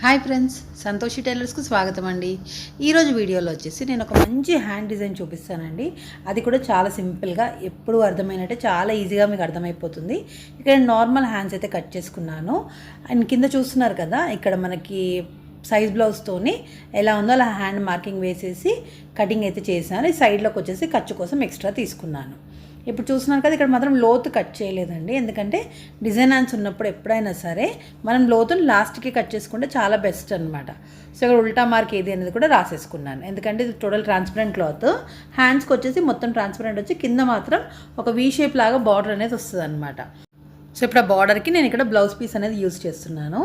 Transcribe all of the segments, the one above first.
Hi friends Santoshi టైలర్స్కి స్వాగతం అండి. ఈరోజు వీడియోలో వచ్చేసి నేను ఒక మంచి హ్యాండ్ డిజైన్ చూపిస్తానండి. అది కూడా చాలా సింపుల్గా ఎప్పుడు అర్థమైనట్టే చాలా ఈజీగా మీకు అర్థమైపోతుంది. ఇక్కడ నార్మల్ హ్యాండ్స్ అయితే కట్ చేసుకున్నాను. అండ్ కింద చూస్తున్నారు కదా ఇక్కడ మనకి సైజ్ బ్లౌజ్తోని ఎలా ఉందో అలా హ్యాండ్ మార్కింగ్ వేసేసి కటింగ్ అయితే చేశాను. ఈ సైడ్లోకి వచ్చేసి ఖర్చు కోసం ఎక్స్ట్రా తీసుకున్నాను. ఇప్పుడు చూస్తున్నారు కదా ఇక్కడ మాత్రం లోతు కట్ చేయలేదండి. ఎందుకంటే డిజైన్ హ్యాండ్స్ ఉన్నప్పుడు ఎప్పుడైనా సరే మనం లోతుని లాస్ట్కి కట్ చేసుకుంటే చాలా బెస్ట్ అనమాట సో ఇక్కడ ఉల్టా మార్క్ ఏది అనేది కూడా రాసేసుకున్నాను. ఎందుకంటే ఇది టోటల్ ట్రాన్స్పరెంట్ క్లాత్. హ్యాండ్స్కి వచ్చేసి మొత్తం ట్రాన్స్పరెంట్ వచ్చి కింద మాత్రం ఒక వీ షేప్ లాగా బార్డర్ అనేది వస్తుంది అనమాట సో ఇప్పుడు ఆ బార్డర్కి నేను ఇక్కడ బ్లౌజ్ పీస్ అనేది యూజ్ చేస్తున్నాను.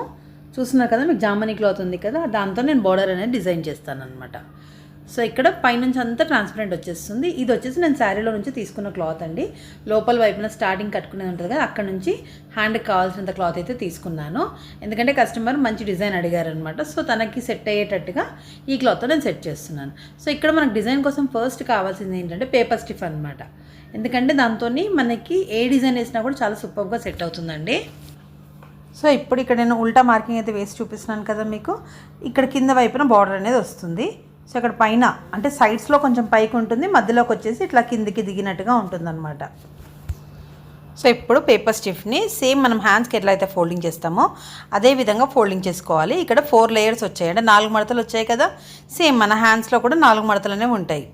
చూస్తున్నారు కదా మీకు జామనీ క్లాత్ ఉంది కదా దాంతో నేను బార్డర్ అనేది డిజైన్ చేస్తాను అనమాట సో ఇక్కడ పైనుంచి అంతా ట్రాన్స్పరెంట్ వచ్చేస్తుంది. ఇది వచ్చేసి నేను శారీలో నుంచి తీసుకున్న క్లాత్ అండి. లోపల వైపున స్టార్టింగ్ కట్టుకునేది ఉంటుంది కదా అక్కడ నుంచి హ్యాండ్కి కావాల్సినంత క్లాత్ అయితే తీసుకున్నాను. ఎందుకంటే కస్టమర్ మంచి డిజైన్ అడిగారు అనమాట సో తనకి సెట్ అయ్యేటట్టుగా ఈ క్లాత్తో నేను సెట్ చేస్తున్నాను. సో ఇక్కడ మనకు డిజైన్ కోసం ఫస్ట్ కావాల్సింది ఏంటంటే పేపర్ స్టిఫ్ అనమాట ఎందుకంటే దాంతో మనకి ఏ డిజైన్ వేసినా కూడా చాలా సూపర్గా సెట్ అవుతుందండి. సో ఇప్పుడు ఇక్కడ నేను ఉల్టా మార్కింగ్ అయితే వేసి చూపిస్తున్నాను కదా మీకు. ఇక్కడ కింద వైపున బార్డర్ అనేది వస్తుంది. సో ఇక్కడ పైన అంటే సైడ్స్లో కొంచెం పైకి ఉంటుంది మధ్యలోకి వచ్చేసి ఇట్లా కిందికి దిగినట్టుగా ఉంటుందన్నమాట. సో ఇప్పుడు పేపర్ స్టిఫ్ని సేమ్ మనం హ్యాండ్స్కి ఎట్లా అయితే ఫోల్డింగ్ చేస్తామో అదే విధంగా ఫోల్డింగ్ చేసుకోవాలి. ఇక్కడ ఫోర్ లేయర్స్ వచ్చాయి. అంటే నాలుగు మడతలు వచ్చాయి కదా సేమ్ మన హ్యాండ్స్లో కూడా నాలుగు మడతలనే ఉంటాయి.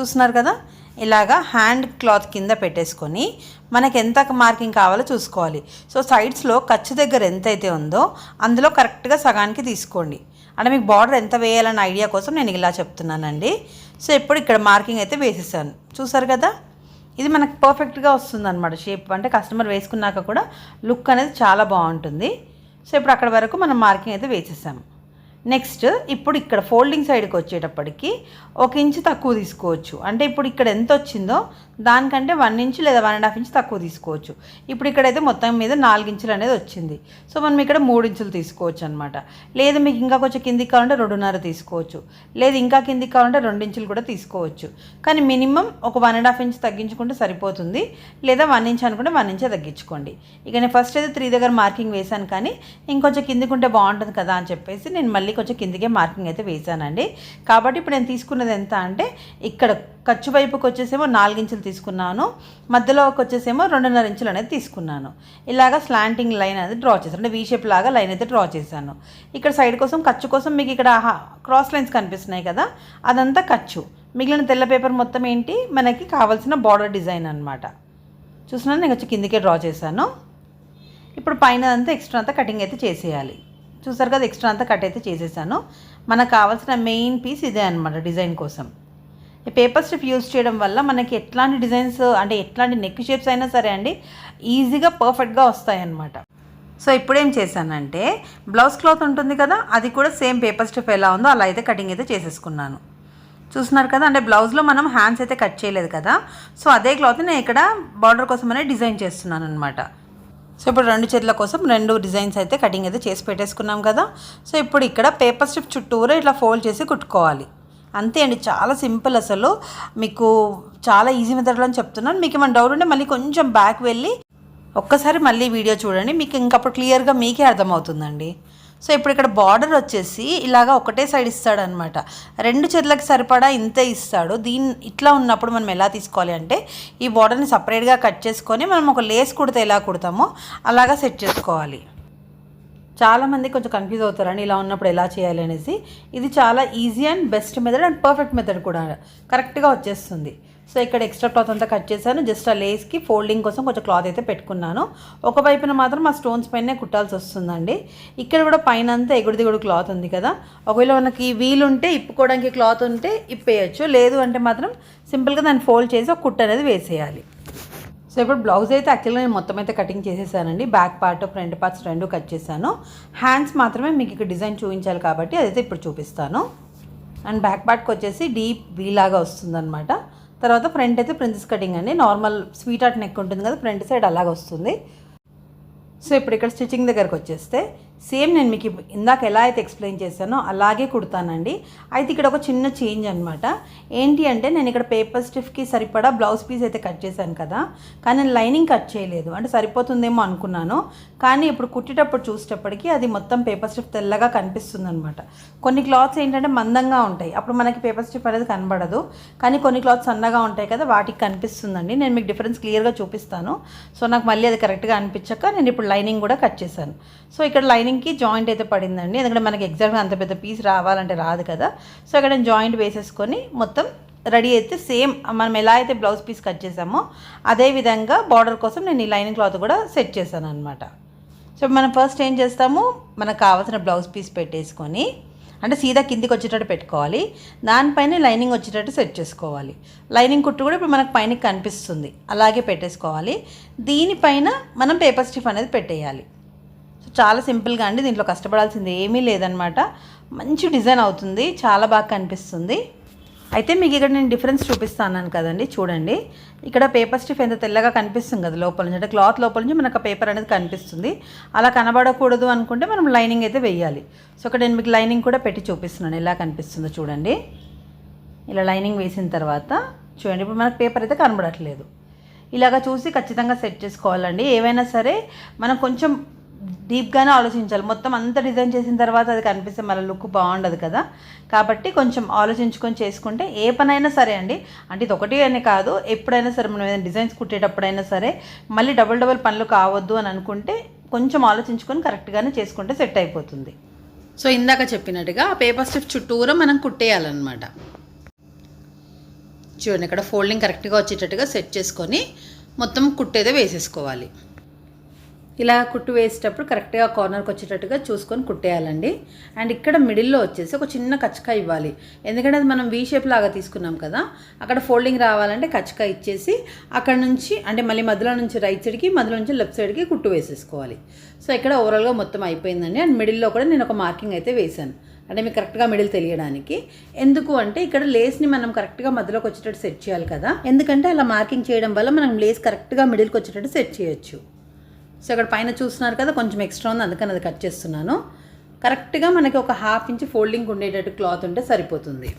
చూస్తున్నారు కదా? ఇలాగా హ్యాండ్ క్లాత్ కింద పెట్టేసుకొని మనకి ఎంత మార్కింగ్ కావాలో చూసుకోవాలి. సో సైడ్స్లో ఖర్చు దగ్గర ఎంత అయితే ఉందో అందులో కరెక్ట్గా సగానికి తీసుకోండి. అంటే మీకు బార్డర్ ఎంత వేయాలన్న ఐడియా కోసం నేను ఇలా చెప్తున్నానండి. సో ఇప్పుడు ఇక్కడ మార్కింగ్ అయితే వేసేసాను. చూసారు కదా? ఇది మనకు పర్ఫెక్ట్గా వస్తుంది అనమాట షేప్. అంటే కస్టమర్ వేసుకున్నాక కూడా లుక్ అనేది చాలా బాగుంటుంది. సో ఇప్పుడు అక్కడ వరకు మనం మార్కింగ్ అయితే వేసేసాము. నెక్స్ట్ ఇప్పుడు ఇక్కడ ఫోల్డింగ్ సైడ్కి వచ్చేటప్పటికి ఒక ఇంచు తక్కువ తీసుకోవచ్చు. అంటే ఇప్పుడు ఇక్కడ ఎంత వచ్చిందో దానికంటే వన్ ఇంచ్ లేదా వన్ అండ్ హాఫ్ ఇంచ్ తక్కువ తీసుకోవచ్చు. ఇప్పుడు ఇక్కడైతే మొత్తం మీద నాలుగు ఇంచులు అనేది వచ్చింది. సో మనం ఇక్కడ మూడు ఇంచులు తీసుకోవచ్చు అనమాట లేదు మీకు ఇంకా కొంచెం కిందికి కావాలంటే రెండున్నర తీసుకోవచ్చు. లేదు ఇంకా కిందికి కావాలంటే రెండు ఇంచులు కూడా తీసుకోవచ్చు. కానీ మినిమం ఒక వన్ అండ్ హాఫ్ ఇంచ్ తగ్గించుకుంటే సరిపోతుంది. లేదా వన్ ఇంచ్ అనుకుంటే వన్ ఇంచే తగ్గించుకోండి. ఇక నేను ఫస్ట్ అయితే త్రీ దగ్గర మార్కింగ్ వేశాను కానీ ఇంకొంచెం కిందికి ఉంటే బాగుంటుంది కదా అని చెప్పేసి నేను మళ్ళీ కొంచెం కిందకే మార్కింగ్ అయితే వేసానండి కాబట్టి ఇప్పుడు నేను తీసుకున్నది ఎంత అంటే ఇక్కడ ఖర్చు వైపుకి వచ్చేసేమో నాలుగించులు తీసుకున్నాను. మధ్యలోకి వచ్చేసేమో రెండున్నర ఇంచులు అనేది తీసుకున్నాను. ఇలాగా స్లాంటింగ్ లైన్ అనేది డ్రా చేశాను. అంటే వీ షేప్ లాగా లైన్ అయితే డ్రా చేశాను. ఇక్కడ సైడ్ కోసం ఖర్చు కోసం మీకు ఇక్కడ క్రాస్ లైన్స్ కనిపిస్తున్నాయి కదా అదంతా ఖర్చు. మిగిలిన తెల్ల పేపర్ మొత్తం ఏంటి? మనకి కావాల్సిన బార్డర్ డిజైన్ అనమాట చూస్తున్నాను నేను వచ్చి కిందకే డ్రా చేశాను. ఇప్పుడు పైన అంతా ఎక్స్ట్రా అంతా కటింగ్ అయితే చేసేయాలి. చూసారు కదా ఎక్స్ట్రా అంతా కట్ అయితే చేసేసాను. మనకు కావాల్సిన మెయిన్ పీస్ ఇదే అనమాట డిజైన్ కోసం. ఈ పేపర్ స్ట్రిప్ యూజ్ చేయడం వల్ల మనకి ఎట్లాంటి డిజైన్స్ అంటే ఎట్లాంటి నెక్ షేప్స్ అయినా సరే అండి ఈజీగా పర్ఫెక్ట్గా వస్తాయన్నమాట. సో ఇప్పుడేం చేశానంటే బ్లౌజ్ క్లాత్ ఉంటుంది కదా అది కూడా సేమ్ పేపర్ స్ట్రిప్ ఎలా ఉందో అలా అయితే కటింగ్ అయితే చేసేసుకున్నాను. చూస్తున్నారు కదా అంటే బ్లౌజ్లో మనం హ్యాండ్స్ అయితే కట్ చేయలేదు కదా సో అదే క్లాత్ నేను ఇక్కడ బార్డర్ కోసం అనేది డిజైన్ చేస్తున్నాను అనమాట సో ఇప్పుడు రెండు చేతుల కోసం రెండు డిజైన్స్ అయితే కటింగ్ అయితే చేసి పెట్టేసుకున్నాం కదా. సో ఇప్పుడు ఇక్కడ పేపర్ స్ట్రిప్ చుట్టూరా ఇట్లా ఫోల్డ్ చేసి కుట్టుకోవాలి. అంతే అండి చాలా సింపుల్ అసలు. మీకు చాలా ఈజీ మెథడ్లో అని చెప్తున్నాను. మీకు ఏమైనా డౌట్ ఉంటే మళ్ళీ కొంచెం బ్యాక్ వెళ్ళి ఒక్కసారి మళ్ళీ వీడియో చూడండి. మీకు ఇంకప్పుడు క్లియర్గా మీకే అర్థమవుతుందండి. సో ఇప్పుడు ఇక్కడ బార్డర్ వచ్చేసి ఇలాగా ఒకటే సైడ్ ఇస్తాడనమాట రెండు చేతులకు సరిపడా ఇంతే ఇస్తాడు. దీని ఇట్లా ఉన్నప్పుడు మనం ఎలా తీసుకోవాలి అంటే ఈ బార్డర్ని సపరేట్గా కట్ చేసుకొని మనం ఒక లేస్ కుడితే ఎలా కుడతామో అలాగా సెట్ చేసుకోవాలి. చాలామంది కొంచెం కన్ఫ్యూజ్ అవుతారండి ఇలా ఉన్నప్పుడు ఎలా చేయాలి అనేసి. ఇది చాలా easy and best method and perfect method కూడా. కరెక్ట్గా వచ్చేస్తుంది. సో ఇక్కడ ఎక్స్ట్రా క్లాత్ అంతా కట్ చేశాను. జస్ట్ ఆ లేస్కి ఫోల్డింగ్ కోసం కొంచెం క్లాత్ అయితే పెట్టుకున్నాను. ఒక వైపున మాత్రం ఆ స్టోన్స్ పైనే కుట్టాల్సి వస్తుందండి. ఇక్కడ కూడా పైన అంతా ఎగుడు దిగుడు క్లాత్ ఉంది కదా. ఒకవేళ మనకి వీలుంటే ఇప్పుకోవడానికి క్లాత్ ఉంటే ఇప్పేయచ్చు. లేదు అంటే మాత్రం సింపుల్గా దాన్ని ఫోల్డ్ చేసి ఒక కుట్ట అనేది వేసేయాలి. సో ఇప్పుడు బ్లౌజ్ అయితే యాక్చువల్గా నేను మొత్తం అయితే కటింగ్ చేసేసానండి. బ్యాక్ పార్ట్ ఫ్రంట్ పార్ట్స్ రెండు కట్ చేశాను. హ్యాండ్స్ మాత్రమే మీకు ఇక్కడ డిజైన్ చూపించాలి కాబట్టి అదైతే ఇప్పుడు చూపిస్తాను. అండ్ బ్యాక్ పార్ట్కి వచ్చేసి డీప్ వీలాగా వస్తుందన్నమాట. తర్వాత ఫ్రంట్ అయితే ప్రిన్సెస్ కటింగ్ అండి. నార్మల్ స్వీట్ ఆర్ట్ నెక్ ఉంటుంది కదా ఫ్రంట్ సైడ్ అలాగ వస్తుంది. సో ఇప్పుడు ఇక్కడ స్టిచ్చింగ్ దగ్గరకు వచ్చేస్తే సేమ్ నేను మీకు ఇందాక ఎలా అయితే ఎక్స్ప్లెయిన్ చేశానో అలాగే కుడతానండి. అయితే ఇక్కడ ఒక చిన్న చేంజ్ అనమాట ఏంటి అంటే నేను ఇక్కడ పేపర్ స్టిఫ్కి సరిపడా బ్లౌజ్ పీస్ అయితే కట్ చేశాను కదా. కానీ నేను లైనింగ్ కట్ చేయలేదు. అంటే సరిపోతుందేమో అనుకున్నాను. కానీ ఇప్పుడు కుట్టేటప్పుడు చూసేటప్పటికి అది మొత్తం పేపర్ స్టిఫ్ తెల్లగా కనిపిస్తుంది అనమాట కొన్ని క్లాత్స్ ఏంటంటే మందంగా ఉంటాయి. అప్పుడు మనకి పేపర్ స్టిఫ్ అనేది కనబడదు. కానీ కొన్ని క్లాత్స్ సన్నగా ఉంటాయి కదా వాటికి కనిపిస్తుందండి. నేను మీకు డిఫరెన్స్ క్లియర్గా చూపిస్తాను. సో నాకు మళ్ళీ అది కరెక్ట్గా అనిపించక నేను ఇప్పుడు లైనింగ్ కూడా కట్ చేశాను. సో ఇక్కడ లైనింగ్ లైనింగ్కి జాయింట్ అయితే పడిందండి. ఎందుకంటే మనకి ఎగ్జాక్ట్గా అంత పెద్ద పీస్ రావాలంటే రాదు కదా. సో అక్కడ జాయింట్ వేసేసుకొని మొత్తం రెడీ అయితే సేమ్ మనం ఎలా అయితే బ్లౌజ్ పీస్ కట్ చేసామో అదే విధంగా బార్డర్ కోసం నేను ఈ లైనింగ్ క్లాత్ కూడా సెట్ చేశాను అనమాట సో మనం ఫస్ట్ ఏం చేస్తాము మనకు కావాల్సిన బ్లౌజ్ పీస్ పెట్టేసుకొని అంటే సీదా కిందికి వచ్చేటట్టు పెట్టుకోవాలి. దానిపైన లైనింగ్ వచ్చేటట్టు సెట్ చేసుకోవాలి. లైనింగ్ కుట్టు కూడా ఇప్పుడు మనకు పైన కనిపిస్తుంది. అలాగే పెట్టేసుకోవాలి. దీనిపైన మనం పేపర్ స్టిఫ్ అనేది పెట్టేయాలి. సో చాలా సింపుల్గా అండి. దీంట్లో కష్టపడాల్సింది ఏమీ లేదనమాట మంచి డిజైన్ అవుతుంది. చాలా బాగా కనిపిస్తుంది. అయితే మీకు ఇక్కడ నేను డిఫరెన్స్ చూపిస్తాను కదండి. చూడండి. ఇక్కడ పేపర్ స్టిఫ్ ఎంత తెల్లగా కనిపిస్తుంది కదా లోపల నుంచి. అంటే క్లాత్ లోపల నుంచి మనకు పేపర్ అనేది కనిపిస్తుంది. అలా కనబడకూడదు అనుకుంటే మనం లైనింగ్ అయితే వెయ్యాలి సో ఇక్కడ నేను మీకు లైనింగ్ కూడా పెట్టి చూపిస్తున్నాను. ఎలా కనిపిస్తుందో చూడండి. ఇలా లైనింగ్ వేసిన తర్వాత చూడండి. ఇప్పుడు మనకు పేపర్ అయితే కనబడట్లేదు. ఇలాగ చూసి ఖచ్చితంగా సెట్ చేసుకోవాలండి. ఏవైనా సరే మనం కొంచెం డీప్గానే ఆలోచించాలి. మొత్తం అంత డిజైన్ చేసిన తర్వాత అది కనిపిస్తే మన లుక్ బాగుండదు కదా. కాబట్టి కొంచెం ఆలోచించుకొని చేసుకుంటే ఏ పనైనా సరే అండి అంటే ఇది ఒకటి అని కాదు ఎప్పుడైనా సరే మనం ఏదైనా డిజైన్స్ కుట్టేటప్పుడైనా సరే మళ్ళీ డబుల్ డబుల్ పనులు కావద్దు అని అనుకుంటే కొంచెం ఆలోచించుకొని కరెక్ట్గానే చేసుకుంటే సెట్ అయిపోతుంది. సో ఇందాక చెప్పినట్టుగా ఆ పేపర్ స్టిఫ్ చుట్టూరా మనం కుట్టేయాలన్నమాట. చూడండి ఇక్కడ ఫోల్డింగ్ కరెక్ట్గా వచ్చేటట్టుగా సెట్ చేసుకొని మొత్తం కుట్టేదే వేసేసుకోవాలి. ఇలా కుట్టు వేసేటప్పుడు కరెక్ట్గా కార్నర్కి వచ్చేటట్టుగా చూసుకొని కుట్టేయాలండి. అండ్ ఇక్కడ మిడిల్లో వచ్చేసి ఒక చిన్న కచ్చక ఇవ్వాలి. ఎందుకంటే అది మనం వీ షేప్ లాగా తీసుకున్నాం కదా అక్కడ ఫోల్డింగ్ రావాలంటే కచ్చక ఇచ్చేసి అక్కడ నుంచి అంటే మళ్ళీ మధ్యలో నుంచి రైట్ సైడ్కి మధ్యలో నుంచి లెఫ్ట్ సైడ్కి కుట్టు వేసేసుకోవాలి. సో ఇక్కడ ఓవరాల్గా మొత్తం అయిపోయిందండి. అండ్ మిడిల్లో కూడా నేను ఒక మార్కింగ్ అయితే వేశాను. అంటే మీకు కరెక్ట్గా మిడిల్ తెలియడానికి. ఎందుకు అంటే ఇక్కడ లేస్ని మనం కరెక్ట్గా మధ్యలోకి వచ్చేటట్టు సెట్ చేయాలి కదా. ఎందుకంటే అలా మార్కింగ్ చేయడం వల్ల మనం లేస్ కరెక్ట్గా మిడిల్కి వచ్చేటట్టు సెట్ చేయొచ్చు. సో ఇక్కడ పైన చూస్తున్నారు కదా కొంచెం ఎక్స్ట్రా ఉంది అందుకని అది కట్ చేస్తున్నాను. కరెక్ట్గా మనకి ఒక హాఫ్ ఇంచ్ ఫోల్డింగ్ ఉండేటట్టు క్లాత్ ఉంటే సరిపోతుంది.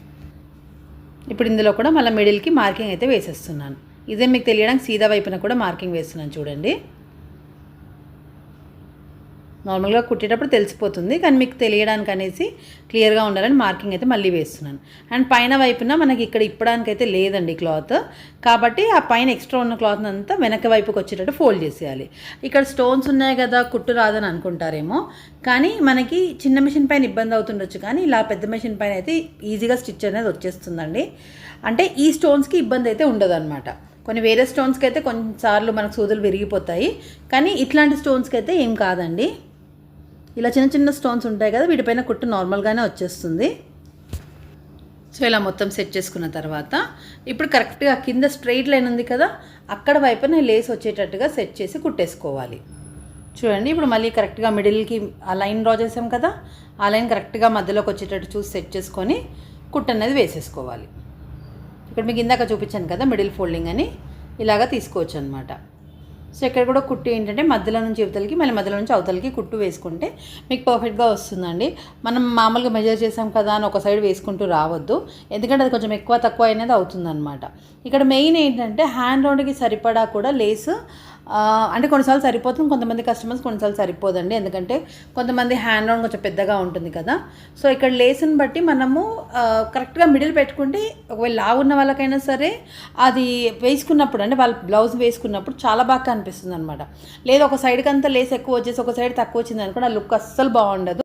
ఇప్పుడు ఇందులో కూడా మళ్ళీ మిడిల్కి మార్కింగ్ అయితే వేసేస్తున్నాను. ఇదే మీకు తెలియడానికి సీదా వైపున కూడా మార్కింగ్ వేస్తున్నాను చూడండి. నార్మల్గా కుట్టేటప్పుడు తెలిసిపోతుంది. కానీ మీకు తెలియడానికి అనేసి క్లియర్గా ఉండాలని మార్కింగ్ అయితే మళ్ళీ వేస్తున్నాను. అండ్ పైన వైపున మనకి ఇక్కడ ఇప్పడానికి అయితే లేదండి క్లాత్. కాబట్టి ఆ పైన ఎక్స్ట్రా ఉన్న క్లాత్ అంతా వెనక వైపుకి వచ్చేటట్టు ఫోల్డ్ చేసేయాలి. ఇక్కడ స్టోన్స్ ఉన్నాయి కదా కుట్టు రాదని అనుకుంటారేమో. కానీ మనకి చిన్న మిషన్ పైన ఇబ్బంది అవుతుండొచ్చు. కానీ ఇలా పెద్ద మిషన్ పైన అయితే ఈజీగా స్టిచ్ అనేది వచ్చేస్తుందండి. అంటే ఈ స్టోన్స్కి ఇబ్బంది అయితే ఉండదనమాట కొన్ని వేరే స్టోన్స్కి అయితే కొన్నిసార్లు మనకు సూదులు విరిగిపోతాయి. కానీ ఇట్లాంటి స్టోన్స్కి అయితే ఏం కాదండి. ఇలా చిన్న చిన్న స్టోన్స్ ఉంటాయి కదా వీటిపైన కుట్టు నార్మల్గానే వచ్చేస్తుంది. సో ఇలా మొత్తం సెట్ చేసుకున్న తర్వాత ఇప్పుడు కరెక్ట్గా కింద స్ట్రైట్ లైన్ ఉంది కదా అక్కడ వైపున లేస్ వచ్చేటట్టుగా సెట్ చేసి కుట్టేసుకోవాలి. చూడండి ఇప్పుడు మళ్ళీ కరెక్ట్గా మిడిల్కి ఆ లైన్ డ్రా చేసాం కదా ఆ లైన్ కరెక్ట్గా మధ్యలోకి వచ్చేటట్టు చూసి సెట్ చేసుకొని కుట్టు అనేది వేసేసుకోవాలి. ఇక్కడ మీకు ఇందాక చూపించాను కదా మిడిల్ ఫోల్డింగ్ అని ఇలాగా తీసుకోవచ్చు అనమాట సో ఇక్కడ కూడా కుట్టు ఏంటంటే మధ్యలో నుంచి ఇవతలకి మళ్ళీ మధ్యలో నుంచి అవతలకి కుట్టు వేసుకుంటే మీకు పర్ఫెక్ట్గా వస్తుందండి. మనం మామూలుగా మెజర్ చేసాం కదా అని ఒక సైడ్ వేసుకుంటూ రావద్దు. ఎందుకంటే అది కొంచెం ఎక్కువ తక్కువ అనేది అవుతుందన్నమాట. ఇక్కడ మెయిన్ ఏంటంటే హ్యాండ్ రౌండ్కి సరిపడా కూడా లేసు అంటే కొన్నిసార్లు సరిపోతుంది కొంతమంది కస్టమర్స్ కొన్నిసార్లు సరిపోదండి. ఎందుకంటే కొంతమంది హ్యాండ్ రౌండ్ కొంచెం పెద్దగా ఉంటుంది కదా. సో ఇక్కడ లేస్ని బట్టి మనము కరెక్ట్గా మిడిల్ పెట్టుకుంటే ఒకవేళ లావు ఉన్న వాళ్ళకైనా సరే అది వేసుకున్నప్పుడు అంటే వాళ్ళు బ్లౌజ్ వేసుకున్నప్పుడు చాలా బాగా కనిపిస్తుంది అనమాట లేదు ఒక సైడ్కి అంతా లేస్ ఎక్కువ వచ్చేసి ఒక సైడ్ తక్కువ వచ్చింది అనుకోండి ఆ లుక్ అస్సలు బాగుండదు.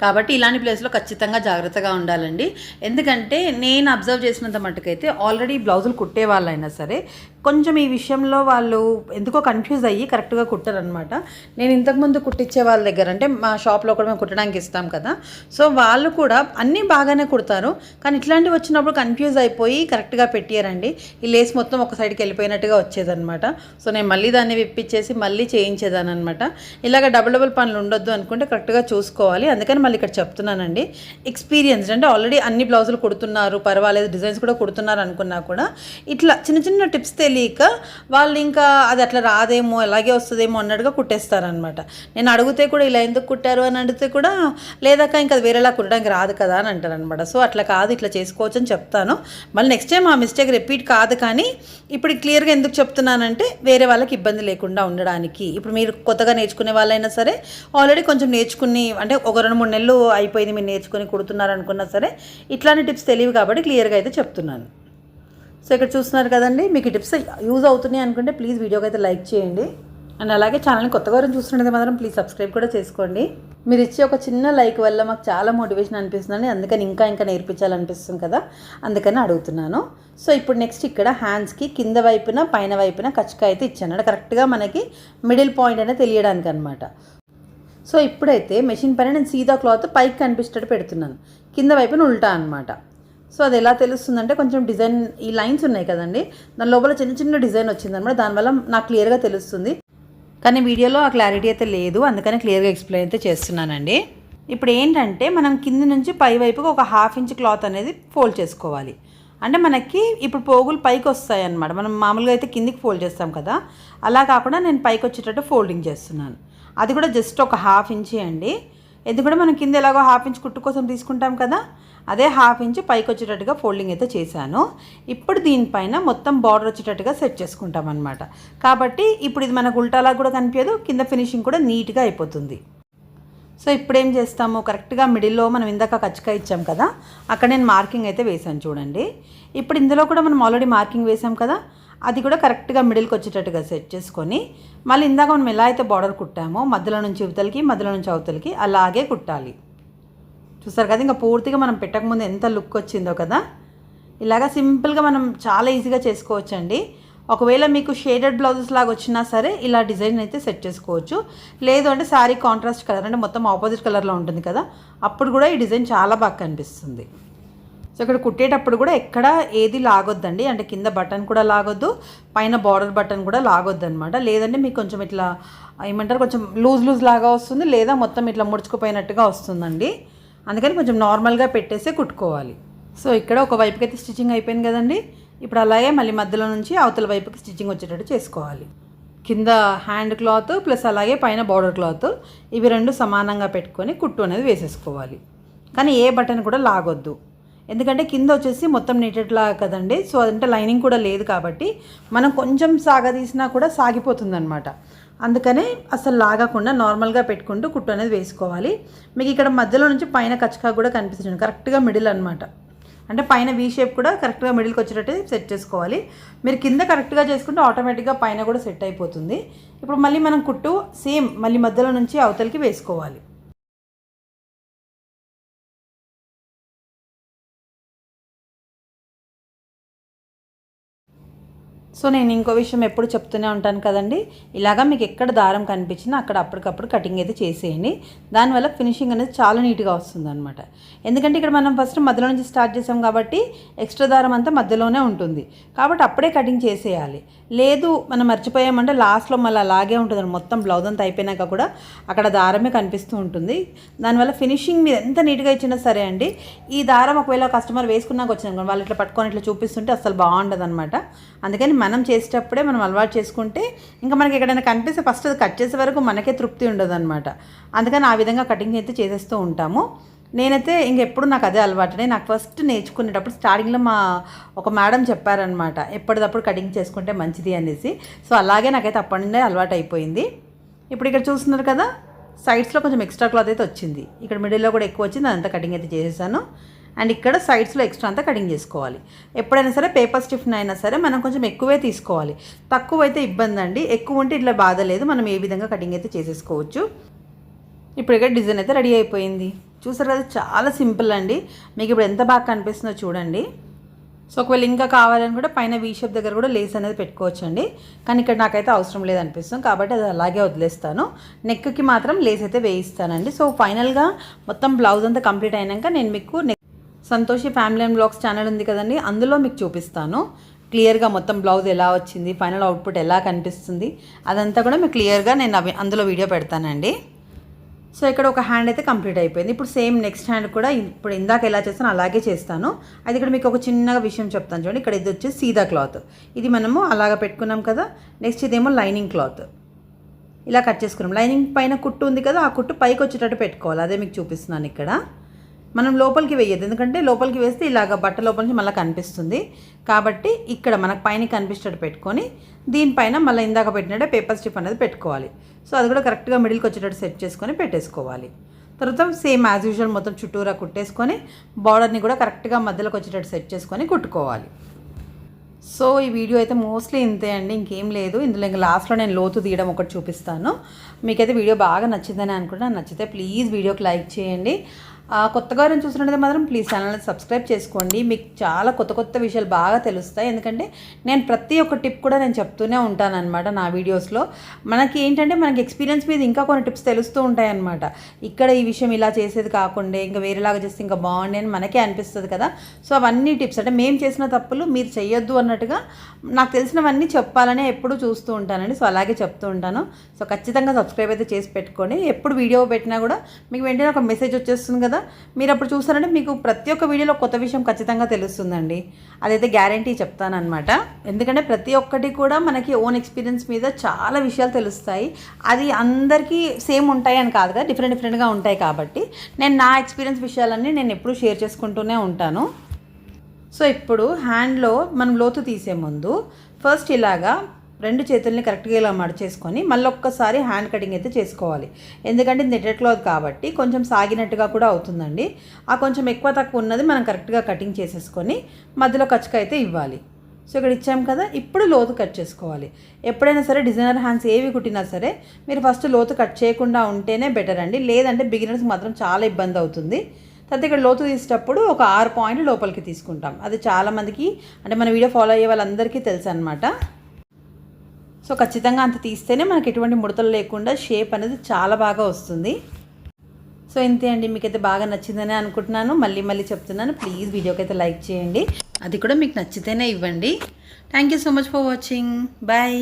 కాబట్టి ఇలాంటి ప్లేస్లో ఖచ్చితంగా జాగ్రత్తగా ఉండాలండి. ఎందుకంటే నేను అబ్జర్వ్ చేసినంత మట్టుకైతే ఆల్రెడీ బ్లౌజులు కుట్టేవాళ్ళైనా సరే కొంచెం ఈ విషయంలో వాళ్ళు ఎందుకో కన్ఫ్యూజ్ అయ్యి కరెక్ట్గా కుట్టరనమాట నేను ఇంతకుముందు కుట్టించే వాళ్ళ దగ్గర అంటే మా షాప్లో కూడా మేము కుట్టడానికి ఇస్తాం కదా. సో వాళ్ళు కూడా అన్నీ బాగానే కుడతారు. కానీ ఇట్లాంటివి వచ్చినప్పుడు కన్ఫ్యూజ్ అయిపోయి కరెక్ట్గా పెట్టారండి ఈ లేస్ మొత్తం ఒక సైడ్కి వెళ్ళిపోయినట్టుగా వచ్చేదనమాట సో నేను మళ్ళీ దాన్ని విప్పించేసి మళ్ళీ చేయించేదాన్ని అనమాట ఇలాగ డబుల్ డబుల్ పనులు ఉండొద్దు అనుకుంటే కరెక్ట్గా చూసుకోవాలి. అందుకని మళ్ళీ ఇక్కడ చెప్తున్నానండి. ఎక్స్పీరియన్స్ అంటే ఆల్రెడీ అన్ని బ్లౌజులు కుడుతున్నారు పర్వాలేదు డిజైన్స్ కూడా కుడుతున్నారు అనుకున్నా కూడా ఇట్లా చిన్న చిన్న టిప్స్ తెలియ తెలియక వాళ్ళు ఇంకా అది అట్లా రాదేమో అలాగే వస్తుందేమో అన్నట్టుగా కుట్టేస్తారనమాట నేను అడిగితే కూడా ఇలా ఎందుకు కుట్టారు అని అడిగితే కూడా లేదాక ఇంకా అది వేరేలా కుట్టడానికి రాదు కదా అని అంటారనమాట సో అట్లా కాదు ఇట్లా చేసుకోవచ్చు అని చెప్తాను. మళ్ళీ నెక్స్ట్ టైం ఆ మిస్టేక్ రిపీట్ కాదు కానీ ఇప్పుడు క్లియర్గా ఎందుకు చెప్తున్నానంటే వేరే వాళ్ళకి ఇబ్బంది లేకుండా ఉండడానికి. ఇప్పుడు మీరు కొత్తగా నేర్చుకునే వాళ్ళైనా సరే ఆల్రెడీ కొంచెం నేర్చుకుని అంటే ఒక రెండు మూడు నెలలు అయిపోయింది మీరు నేర్చుకుని కుడుతున్నారు అనుకున్నా సరే ఇట్లాంటి టిప్స్ తెలియవు కాబట్టి క్లియర్గా అయితే చెప్తున్నాను. సో ఇక్కడ చూస్తున్నారు కదండి మీకు టిప్స్ యూజ్ అవుతున్నాయి అనుకుంటే ప్లీజ్ వీడియోకి అయితే లైక్ చేయండి. అండ్ అలాగే ఛానల్ని కొత్తగా ఎవరైనా చూస్తున్నది మాత్రం ప్లీజ్ సబ్స్క్రైబ్ కూడా చేసుకోండి. మీరు ఇచ్చే ఒక చిన్న లైక్ వల్ల మాకు చాలా మోటివేషన్ అనిపిస్తుందండి. అందుకని ఇంకా ఇంకా నేర్పించాలనిపిస్తుంది కదా అందుకని అడుగుతున్నాను. సో ఇప్పుడు నెక్స్ట్ ఇక్కడ హ్యాండ్స్కి కింద వైపున పైన వైపున కచ్చక అయితే ఇచ్చాను కరెక్ట్గా మనకి మిడిల్ పాయింట్ అనేది తెలియడానికి అనమాట సో ఇప్పుడైతే మెషిన్ పైన నేను సీదా క్లాత్ పైకి కనిపించేటట్టు పెడుతున్నాను. కింద వైపున ఉల్టా అనమాట సో అది ఎలా తెలుస్తుందంటే కొంచెం డిజైన్ ఈ లైన్స్ ఉన్నాయి కదండి దాని లోపల చిన్న చిన్న డిజైన్ వచ్చిందనమాట దానివల్ల నాకు క్లియర్గా తెలుస్తుంది. కానీ వీడియోలో ఆ క్లారిటీ అయితే లేదు అందుకని క్లియర్గా ఎక్స్ప్లెయిన్ అయితే చేస్తున్నానండి. ఇప్పుడు ఏంటంటే మనం కింది నుంచి పై వైపుకి ఒక హాఫ్ ఇంచ్ క్లాత్ అనేది ఫోల్డ్ చేసుకోవాలి. అంటే మనకి ఇప్పుడు పోగులు పైకి వస్తాయి అన్నమాట మనం మామూలుగా అయితే కిందికి ఫోల్డ్ చేస్తాం కదా అలా కాకుండా నేను పైకి వచ్చేటట్టు ఫోల్డింగ్ చేస్తున్నాను. అది కూడా జస్ట్ ఒక హాఫ్ ఇంచే అండి. ఎందుకంటే మనం కింద ఎలాగో హాఫ్ ఇంచ్ కుట్టు కోసం తీసుకుంటాం కదా అదే హాఫ్ ఇంచ్ పైకి వచ్చేటట్టుగా ఫోల్డింగ్ అయితే చేశాను. ఇప్పుడు దీనిపైన మొత్తం బార్డర్ వచ్చేటట్టుగా సెట్ చేసుకుంటాం అనమాట కాబట్టి ఇప్పుడు ఇది మనకు ఉల్టాలా కూడా కనిపించదు కింద ఫినిషింగ్ కూడా నీట్గా అయిపోతుంది. సో ఇప్పుడు ఏం చేస్తాము? కరెక్ట్గా మిడిల్లో మనం ఇందాక కచ్చకా ఇచ్చాం కదా అక్కడ నేను మార్కింగ్ అయితే వేసాను చూడండి. ఇప్పుడు ఇందులో కూడా మనం ఆల్రెడీ మార్కింగ్ వేసాం కదా అది కూడా కరెక్ట్గా మిడిల్కి వచ్చేటట్టుగా సెట్ చేసుకొని మళ్ళీ ఇందాక మనం ఎలా అయితే బార్డర్ కుట్టామో మధ్యలో నుంచి ఇవతలకి మధ్యలో నుంచి అవతలకి అలాగే కుట్టాలి. చూస్తారు కదా ఇంకా పూర్తిగా మనం పెట్టకముందు ఎంత లుక్ వచ్చిందో కదా. ఇలాగా సింపుల్గా మనం చాలా ఈజీగా చేసుకోవచ్చండి. ఒకవేళ మీకు షేడెడ్ బ్లౌజెస్ లాగా వచ్చినా సరే ఇలా డిజైన్ అయితే సెట్ చేసుకోవచ్చు. లేదు అంటే శారీ కాంట్రాస్ట్ కలర్ అంటే మొత్తం ఆపోజిట్ కలర్లో ఉంటుంది కదా. అప్పుడు కూడా ఈ డిజైన్ చాలా బాగా కనిపిస్తుంది. సో ఇక్కడ కుట్టేటప్పుడు కూడా ఎక్కడ ఏది లాగొద్దండి. అంటే కింద బటన్ కూడా లాగొద్దు పైన బార్డర్ బటన్ కూడా లాగొద్దు అనమాట లేదంటే మీకు కొంచెం ఇట్లా ఏమంటారు కొంచెం లూజ్ లూజ్ లాగా వస్తుంది లేదా మొత్తం ఇట్లా ముడుచుకుపోయినట్టుగా వస్తుందండి. అందుకని కొంచెం నార్మల్గా పెట్టేసి కుట్టుకోవాలి. సో ఇక్కడ ఒక వైపుకి అయితే స్టిచ్చింగ్ అయిపోయింది కదండి. ఇప్పుడు అలాగే మళ్ళీ మధ్యలో నుంచి అవతల వైపుకి స్టిచ్చింగ్ వచ్చేటట్టు చేసుకోవాలి. కింద హ్యాండ్ క్లాత్ ప్లస్ అలాగే పైన బార్డర్ క్లాత్ ఇవి రెండు సమానంగా పెట్టుకొని కుట్టు అనేది వేసేసుకోవాలి. కానీ ఏ బటన్ కూడా లాగొద్దు. ఎందుకంటే కింద వచ్చేసి మొత్తం నెట్టేట్లా కదండి. సో అదంటే లైనింగ్ కూడా లేదు కాబట్టి మనం కొంచెం సాగదీసినా కూడా సాగిపోతుంది అనమాట అందుకనే అసలు లాగకుండా నార్మల్గా పెట్టుకుంటూ కుట్టు అనేది వేసుకోవాలి. మీకు ఇక్కడ మధ్యలో నుంచి పైన కచ్చకా కూడా కనిపిస్తుంది. కరెక్ట్గా మిడిల్ అనమాట అంటే పైన వీ షేప్ కూడా కరెక్ట్గా మిడిల్కి వచ్చేటట్టు సెట్ చేసుకోవాలి. మీరు కింద కరెక్ట్గా చేసుకుంటే ఆటోమేటిక్గా పైన కూడా సెట్ అయిపోతుంది. ఇప్పుడు మళ్ళీ మనం కుట్టు సేమ్ మళ్ళీ మధ్యలో నుంచి అవతలికి వేసుకోవాలి. సో నేను ఇంకో విషయం ఎప్పుడు చెప్తూనే ఉంటాను కదండి. ఇలాగా మీకు ఎక్కడ దారం కనిపించినా అక్కడ అప్పటికప్పుడు కటింగ్ అయితే చేసేయండి. దానివల్ల ఫినిషింగ్ అనేది చాలా నీట్గా వస్తుంది అనమాట ఎందుకంటే ఇక్కడ మనం ఫస్ట్ మధ్యలో నుంచి స్టార్ట్ చేసాం కాబట్టి ఎక్స్ట్రా దారం అంతా మధ్యలోనే ఉంటుంది. కాబట్టి అప్పుడే కటింగ్ చేసేయాలి. లేదు మనం మర్చిపోయామంటే లాస్ట్లో మళ్ళీ అలాగే ఉంటుంది మొత్తం బ్లౌజ్ అంతా అయిపోయినాక కూడా అక్కడ దారమే కనిపిస్తూ ఉంటుంది. దానివల్ల ఫినిషింగ్ మీరు ఎంత నీట్గా ఇచ్చినా సరే అండి ఈ దారం ఒకవేళ కస్టమర్ వేసుకున్నాక వచ్చిన వాళ్ళు ఇట్లా పట్టుకొని ఇట్లా చూపిస్తుంటే అసలు బాగుండదు అనమాట అందుకని మనం చేసేటప్పుడే మనం అలవాటు చేసుకుంటే ఇంకా మనకి ఎక్కడైనా కనిపిస్తే ఫస్ట్ అది కట్ చేసే వరకు మనకే తృప్తి ఉండదు అనమాట అందుకని ఆ విధంగా కటింగ్ అయితే చేసేస్తూ ఉంటాము. నేనైతే ఇంకెప్పుడు నాకు అదే అలవాటునే. నాకు ఫస్ట్ నేర్చుకునేటప్పుడు స్టార్టింగ్లో మా ఒక మేడం చెప్పారనమాట ఎప్పటికప్పుడు కటింగ్ చేసుకుంటే మంచిది అనేసి. సో అలాగే నాకైతే అప్పటి నుండే అలవాటు అయిపోయింది. ఇప్పుడు ఇక్కడ చూస్తున్నారు కదా సైడ్స్లో కొంచెం ఎక్స్ట్రా క్లాత్ అయితే వచ్చింది. ఇక్కడ మిడిల్లో కూడా ఎక్కువ వచ్చింది అదంతా కటింగ్ అయితే చేసేసాను. అండ్ ఇక్కడ సైడ్స్లో ఎక్స్ట్రా అంతా కటింగ్ చేసుకోవాలి. ఎప్పుడైనా సరే పేపర్ స్టిఫ్న్ అయినా సరే మనం కొంచెం ఎక్కువే తీసుకోవాలి. తక్కువ అయితే ఇబ్బంది అండి. ఎక్కువ ఉంటే ఇట్లా బాధ లేదు. మనం ఏ విధంగా కటింగ్ అయితే చేసేసుకోవచ్చు. ఇప్పుడు ఇక్కడ డిజైన్ అయితే రెడీ అయిపోయింది. చూసారు కదా చాలా సింపుల్ అండి. మీకు ఇప్పుడు ఎంత బాగా కనిపిస్తుందో చూడండి. సో ఒకవేళ ఇంకా కావాలని కూడా పైన వీ షేప్ దగ్గర కూడా లేస్ అనేది పెట్టుకోవచ్చు అండి కానీ ఇక్కడ నాకైతే అవసరం లేదనిపిస్తుంది. కాబట్టి అది అలాగే వదిలేస్తాను. నెక్కి మాత్రం లేస్ అయితే వేయిస్తానండి. సో ఫైనల్గా మొత్తం బ్లౌజ్ అంతా కంప్లీట్ అయినాక నేను మీకు neck Santoshi family and blogs channel ఉంది కదండి. అందులో మీకు చూపిస్తాను. క్లియర్గా మొత్తం బ్లౌజ్ ఎలా వచ్చింది ఫైనల్ అవుట్పుట్ ఎలా కనిపిస్తుంది అదంతా కూడా మీకు క్లియర్గా నేను అవి అందులో వీడియో పెడతానండి. సో ఇక్కడ ఒక హ్యాండ్ అయితే కంప్లీట్ అయిపోయింది. ఇప్పుడు సేమ్ నెక్స్ట్ హ్యాండ్ కూడా ఇప్పుడు ఇందాక ఎలా చేస్తాను అలాగే చేస్తాను. అది ఇక్కడ మీకు ఒక చిన్నగా విషయం చెప్తాను చూడండి. ఇక్కడ ఇది వచ్చేసి సీదా క్లాత్. ఇది మనము అలాగ పెట్టుకున్నాం కదా. నెక్స్ట్ ఇదేమో లైనింగ్ క్లాత్. ఇలా కట్ చేసుకున్నాం. లైనింగ్ పైన కుట్టు ఉంది కదా ఆ కుట్టు పైకి వచ్చేటట్టు పెట్టుకోవాలి. అదే మీకు చూపిస్తున్నాను ఇక్కడ. మనం లోపలికి వేయద్దు. ఎందుకంటే లోపలికి వేస్తే ఇలాగ బట్ట లోపల నుంచి మళ్ళీ కనిపిస్తుంది. కాబట్టి ఇక్కడ మనకు పైన కనిపించేటట్టు పెట్టుకొని దీనిపైన మళ్ళీ ఇందాక పెట్టినట్టే పేపర్ స్టిప్ అనేది పెట్టుకోవాలి. సో అది కూడా కరెక్ట్గా మిడిల్కి వచ్చేటట్టు సెట్ చేసుకొని పెట్టేసుకోవాలి. తర్వాత సేమ్ యాజ్ యూజువల్ మొత్తం చుట్టూరా కుట్టేసుకొని బార్డర్ని కూడా కరెక్ట్గా మధ్యలోకి వచ్చేటట్టు సెట్ చేసుకొని కుట్టుకోవాలి. సో ఈ వీడియో అయితే మోస్ట్లీ ఇంతే అండి. ఇంకేం లేదు. ఇందులో ఇంకా లాస్ట్లో నేను లోతు తీయడం ఒకటి చూపిస్తాను. మీకైతే వీడియో బాగా నచ్చిందని అనుకుంటున్నాను. నచ్చితే ప్లీజ్ వీడియోకి లైక్ చేయండి. కొత్తగా ఎవరైనా చూసినట్టయితే మాత్రం ప్లీజ్ ఛానల్ని సబ్స్క్రైబ్ చేసుకోండి. మీకు చాలా కొత్త కొత్త విషయాలు బాగా తెలుస్తాయి. ఎందుకంటే నేను ప్రతి ఒక్క టిప్ కూడా నేను చెప్తూనే ఉంటానన్నమాట నా వీడియోస్లో మనకి ఏంటంటే మనకి ఎక్స్పీరియన్స్ మీద ఇంకా కొన్ని టిప్స్ తెలుస్తూ ఉంటాయి అనమాట ఇక్కడ ఈ విషయం ఇలా చేసేది కాకుండా ఇంకా వేరేలాగా చేస్తే ఇంకా బాగుండే అని మనకే అనిపిస్తుంది కదా. సో అవన్నీ టిప్స్ అంటే మేము చేసిన తప్పులు మీరు చేయొద్దు అన్నట్టుగా నాకు తెలిసినవన్నీ చెప్పాలని ఎప్పుడు చూస్తూ ఉంటానండి. సో అలాగే చెప్తూ ఉంటాను. సో ఖచ్చితంగా సబ్స్క్రైబ్ అయితే చేసి పెట్టుకోండి. ఎప్పుడు వీడియో పెట్టినా కూడా మీకు వెంటనే ఒక మెసేజ్ వచ్చేస్తుంది కదా. మీరు అప్పుడు చూస్తారంటే మీకు ప్రతి ఒక్క వీడియోలో కొత్త విషయం ఖచ్చితంగా తెలుస్తుందండి. అదైతే గ్యారంటీ చెప్తానమాట ఎందుకంటే ప్రతి ఒక్కటి కూడా మనకి ఓన్ ఎక్స్పీరియన్స్ మీద చాలా విషయాలు తెలుస్తాయి. అది అందరికీ సేమ్ ఉంటాయి అని కాదు కదా? డిఫరెంట్ డిఫరెంట్గా ఉంటాయి కాబట్టి. నేను నా ఎక్స్పీరియన్స్ విషయాలన్నీ నేను ఎప్పుడూ షేర్ చేసుకుంటూనే ఉంటాను. సో ఇప్పుడు హ్యాండ్లో మనం లోతు తీసే ముందు ఫస్ట్ ఇలాగా రెండు చేతుల్ని కరెక్ట్గా ఇలా మడిచేసుకొని మళ్ళీ ఒక్కసారి హ్యాండ్ కటింగ్ అయితే చేసుకోవాలి. ఎందుకంటే నెటెడ్ క్లాత్ కాబట్టి కొంచెం సాగినట్టుగా కూడా అవుతుందండి. ఆ కొంచెం ఎక్కువ తక్కువ ఉన్నది మనం కరెక్ట్గా కటింగ్ చేసేసుకొని మధ్యలో కచ్చక అయితే ఇవ్వాలి. సో ఇక్కడ ఇచ్చాం కదా ఇప్పుడు లోతు కట్ చేసుకోవాలి. ఎప్పుడైనా సరే డిజైనర్ హ్యాండ్స్ ఏవి కుట్టినా సరే మీరు ఫస్ట్ లోతు కట్ చేయకుండా ఉంటేనే బెటర్ అండి. లేదంటే బిగినర్స్ మాత్రం చాలా ఇబ్బంది అవుతుంది. తర్వాత ఇక్కడ లోతు తీసేటప్పుడు ఒక ఆరు పాయింట్లు లోపలికి తీసుకుంటాం. అది చాలామందికి అంటే మన వీడియో ఫాలో అయ్యే వాళ్ళందరికీ తెలుసు అనమాట సో ఖచ్చితంగా అంత తీస్తేనే మనకి ఎటువంటి ముడతలు లేకుండా షేప్ అనేది చాలా బాగా వస్తుంది. సో ఇంతే అండి మీకైతే బాగా నచ్చిందని అనుకుంటున్నాను. మళ్ళీ మళ్ళీ చెప్తున్నాను. ప్లీజ్ వీడియోకి అయితే లైక్ చేయండి. అది కూడా మీకు నచ్చితేనే ఇవ్వండి. Thank you so much for watching bye